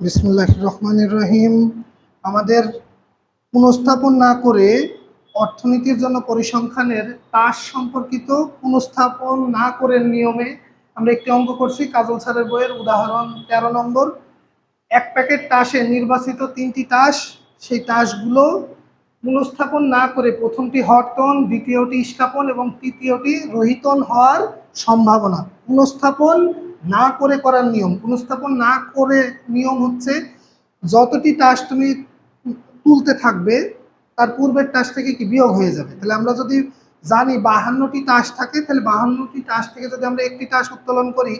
বিসমুল্লাহ রহমানির রহিম। আমাদের পুনঃস্থাপন না করে অর্থনীতির জন্য পরিসংখ্যানের তাস সম্পর্কিত পুনঃস্থাপন না করে নিয়মে আমরা একটি অঙ্ক করছি কাজল স্যারের বইয়ের উদাহরণ তেরো নম্বর। এক প্যাকেট তাসে নির্বাচিত তিনটি তাস, সেই তাসগুলো পুনঃস্থাপন না করে প্রথমটি হরতন, দ্বিতীয়টি ইস্কাপন এবং তৃতীয়টি রোহিতন হওয়ার সম্ভাবনা। পুনঃস্থাপন না করে করার নিয়ম, পুনঃস্থাপন না করে নিয়ম হচ্ছে যতটি টাস তুমি তুলতে থাকবে, তার পূর্বের টাস থেকে কি বিয়োগ হয়ে যাবে তাহলে আমরা যদি জানি বাহান্নটি টাস থাকে, তাহলে বাহান্নটি টাস থেকে যদি আমরা একটি টাস উত্তোলন করি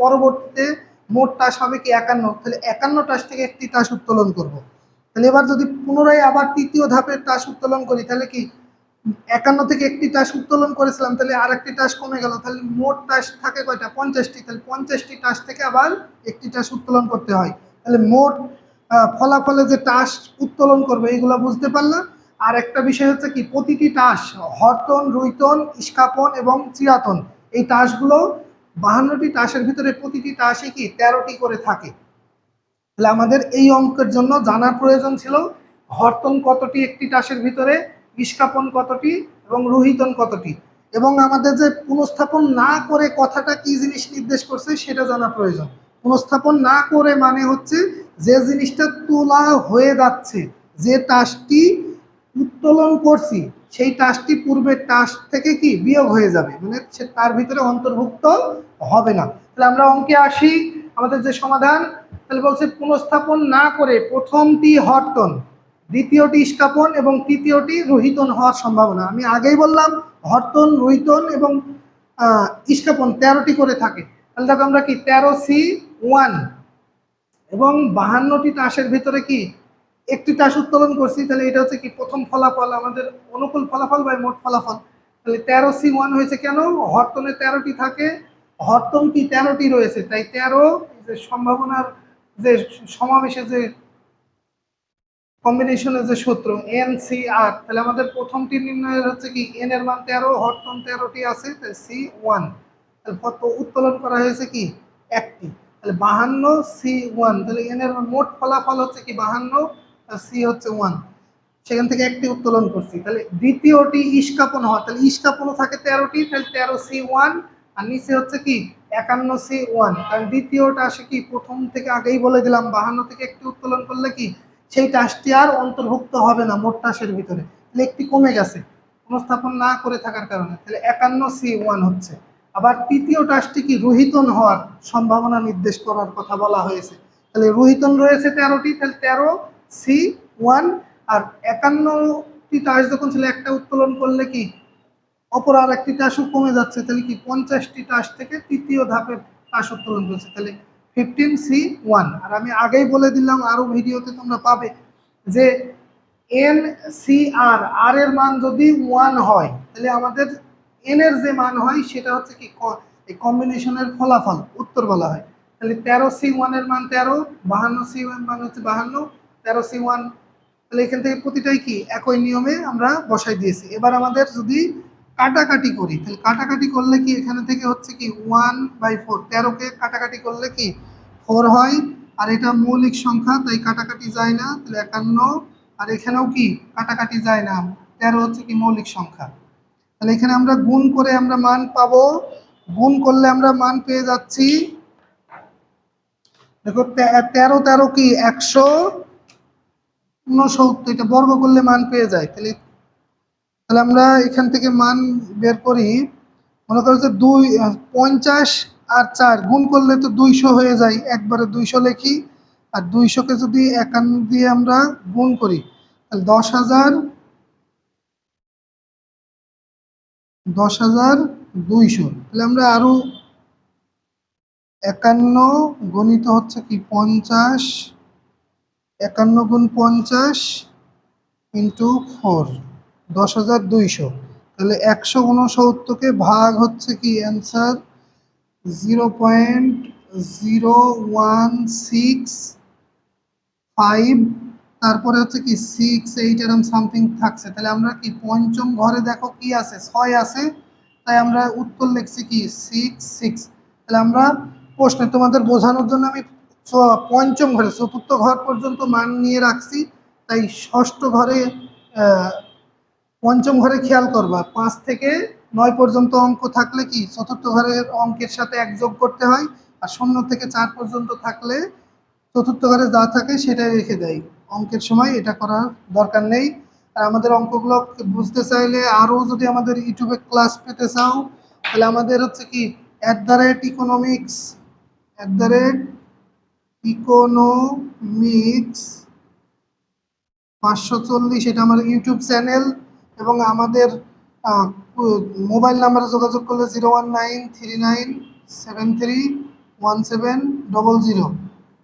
পরবর্তীতে মোট টাস হবে কি একান্ন তাহলে একান্ন টাস থেকে একটি টাস উত্তোলন করব। তাহলে এবার যদি পুনরায় আবার তৃতীয় ধাপের টাস উত্তোলন করি, তাহলে কি একান্ন থেকে একটি টাস উত্তোলন করেছিলাম, তাহলে আর একটি টাস কমে গেল, তাহলে মোট টাস থাকে কয়টা? পঞ্চাশটি, তাহলে পঞ্চাশটি টাস থেকে আবার একটি টাস উত্তোলন করতে হয়। তাহলে মোট ফলাফলে যে টাস উত্তোলন করবে, এইগুলো বুঝতে পারলাম। আর একটা বিষয় হচ্ছে কি, প্রতিটি টাস হরতন, রুইতন, ইস্কাপন এবং চিরাতন এই টাসগুলো বাহান্নটি টাসের ভিতরে প্রতিটি টাসই কি, তেরোটি করে থাকে। তাহলে আমাদের এই অঙ্কের জন্য জানার প্রয়োজন ছিল, হরতন কতটি একটি টাসের ভিতরে ইস্কাপন কতটি এবং রোহিতন কতটি? এবং আমাদের যে পুনঃস্থাপন না করে কথাটা কি জিনিস নির্দেশ করছে সেটা জানা প্রয়োজন। পুনঃস্থাপন না করে মানে হচ্ছে যে জিনিসটা তোলা হয়ে যাচ্ছে, যে টাসটি উত্তোলন করছি, সেই টাসটি পূর্বের টাস থেকে কি বিয়োগ হয়ে যাবে মানে সে তার ভিতরে অন্তর্ভুক্ত হবে না। তাহলে আমরা অঙ্কে আসি, আমাদের যে সমাধান, তাহলে বলছে পুনঃস্থাপন না করে প্রথমটি হরতন। দ্বিতীয়টি ইস্কাপন এবং তৃতীয়টি রোহিতন হওয়ার সম্ভাবনা। আমি আগেই বললাম, হরতন, রোহিতন এবং ইস্কাপন তেরোটি করে থাকে। তাহলে দেখো আমরা কি, তেরো সি ওয়ান এবং বাহান্নটি টাসের ভিতরে কি একটি টাস উত্তোলন করছি, তাহলে এটা হচ্ছে কি প্রথম ফলাফল, আমাদের অনুকূল ফলাফল বা মোট ফলাফল? তাহলে তেরো সি ওয়ান হয়েছে কেন? হরতনে তেরোটি থাকে, হরতন কি তেরোটি রয়েছে? তাই তেরো যে সম্ভাবনার যে সমাবেশে যে কম্বিনেশনের যে সূত্র এন সি আর তাহলে আমাদের প্রথমটি নির্ণয়ের হচ্ছে কি এন এর মান তেরো, হরতন তেরোটি আছে সি ওয়ান কত উত্তোলন করা হয়েছে কি, একটি, তাহলে বাহান্ন সি ওয়ান তাহলে এন এর মোট ফলাফল হচ্ছে কি বাহান্ন সি হচ্ছে ওয়ান সেখান থেকে একটি উত্তোলন করছি, তাহলে দ্বিতীয়টি ইস্কাপন হওয়া তাহলে ইস্কাপনও থাকে তেরোটি, তাহলে তেরো সি ওয়ান আর নিচে হচ্ছে কি, একান্ন সি ওয়ান কারণ দ্বিতীয়টা আসে কি, প্রথম থেকে আগেই বলে দিলাম, বাহান্ন থেকে একটি উত্তোলন করলে কি সেই টাসটি আর অন্তর্ভুক্ত হবে না মোট টাসের ভিতরে। তাহলে একটি কমে গেছে। পুনঃস্থাপন না করে থাকার কারণে। তাহলে একান্ন সি ওয়ান হচ্ছে। আবার তৃতীয় টাসটি কি রোহিতন হওয়ার সম্ভাবনা নির্দেশ করার কথা বলা হয়েছে। তাহলে রোহিতন রয়েছে তেরোটি, তাহলে তেরো সি ওয়ান আর একান্নটি টাস যখন ছিল একটা উত্তোলন করলে কি অপর আর একটি টাসও কমে যাচ্ছে। তাহলে কি পঞ্চাশটি টাস থেকে তৃতীয় ধাপের টাস উত্তোলন করছে। তাহলে ফিফটিন সি ওয়ান আর আমি আগেই বলে দিলাম আরও ভিডিওতে তোমরা পাবে যে এন সি আর আর এর মান যদি ওয়ান হয়, তাহলে আমাদের এন এর যে মান হয়, সেটা হচ্ছে কি এই কম্বিনেশনের ফলাফল, উত্তর বলা হয়। তাহলে তেরো সি ওয়ানের মান তেরো, বাহান্ন সি ওয়ান মান হচ্ছে বাহান্ন, তেরো সি ওয়ান তাহলে এখান থেকে প্রতিটাই কি, একই নিয়মে আমরা বসাই দিয়েছি। এবার আমাদের যদি কাটাকাটি করি, তাহলে কাটাকাটি করলে কি, এখানে থেকে হচ্ছে কি ওয়ান বাই ফোর তেরোকে কাটাকাটি করলে কি ফোর হয়, আর এটা মৌলিক সংখ্যা, তাই কাটাকাটি যায় না, তাহলে একান্ন। আর এখানেও কি? কাটাকাটি যায় না। তেরো হচ্ছে কি মৌলিক সংখ্যা। তাহলে এখানে আমরা গুণ করে আমরা মান পাবো। গুণ করলে আমরা মান পেয়ে যাচ্ছি। দেখো তেরো তেরো কি? একশো উনসত্তর এটা বর্গ করলে মান পেয়ে যায়। তাহলে তাহলে আমরা এখান থেকে মান বের করি। মনে করো যে দুই, পঞ্চাশ আর চার, গুণ করলে তো দুইশো হয়ে যায়। একবারে দুইশো লিখি, আর দুইশোকে যদি একান্ন দিয়ে আমরা গুণ করি, তাহলে দশ হাজার দশ হাজার দুইশো। তাহলে আমরা আরও একান্ন গণিত হচ্ছে কি? পঞ্চাশ, একান্ন গুণ পঞ্চাশ ইন্টু ফোর, দশ হাজার দুইশো। তাহলে একশো উনসত্তরকে ভাগ হচ্ছে কি? Answer zero point zero one six five তারপরে হচ্ছে কি সিক্স এইট এরম সামথিং থাকছে। তাহলে আমরা কি পঞ্চম ঘরে দেখো কি আছে? ছয় আছে। তাই আমরা উত্তর লিখছি কি? সিক্স সিক্স তাহলে আমরা প্রশ্নে তোমাদের বোঝানোর জন্য আমি পঞ্চম ঘরে, চতুর্থ ঘর পর্যন্ত মান নিয়ে রাখছি। তাই ষষ্ঠ ঘরে পঞ্চম ঘরে খেয়াল করবা। পাঁচ থেকে নয় পর্যন্ত অঙ্ক থাকলে কি চতুর্থ ঘরের অঙ্কের সাথে এক যোগ করতে হয়? আর শূন্য থেকে চার পর্যন্ত থাকলে চতুর্থ ঘরে যা থাকে সেটাই রেখে দেয়। অঙ্কের সময় এটা করার দরকার নেই। আর আমাদের অঙ্কগুলো বুঝতে চাইলে আরও যদি আমাদের ইউটিউবে ক্লাস পেতে চাও, তাহলে আমাদের হচ্ছে কি at the rate economics at the rate economics পাঁচশো চল্লিশ এটা আমার ইউটিউব চ্যানেল এবং আমাদের মোবাইল নাম্বারে যোগাযোগ করলে zero one nine three nine seven three one seven double zero.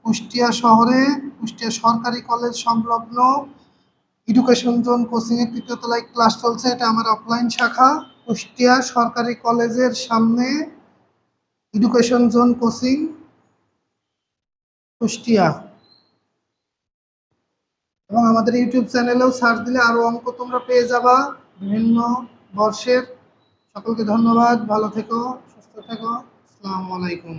Kushtia শহরে, কুষ্টিয়া সরকারি কলেজ সংলগ্ন এডুকেশন জোন কোচিংয়ের তৃতীয় তলায় ক্লাস চলছে। এটা আমার অফলাইন শাখা। কুষ্টিয়া সরকারি কলেজের সামনে এডুকেশন জোন কোচিং কুষ্টিয়া। এবং আমাদের ইউটিউব চ্যানেলেও সার্চ দিলে আরও অঙ্ক তোমরা পেয়ে যাবা। বিভিন্ন বর্ষের সকলকে ধন্যবাদ। ভালো থেকো সুস্থ থেকো। আসসালামু আলাইকুম।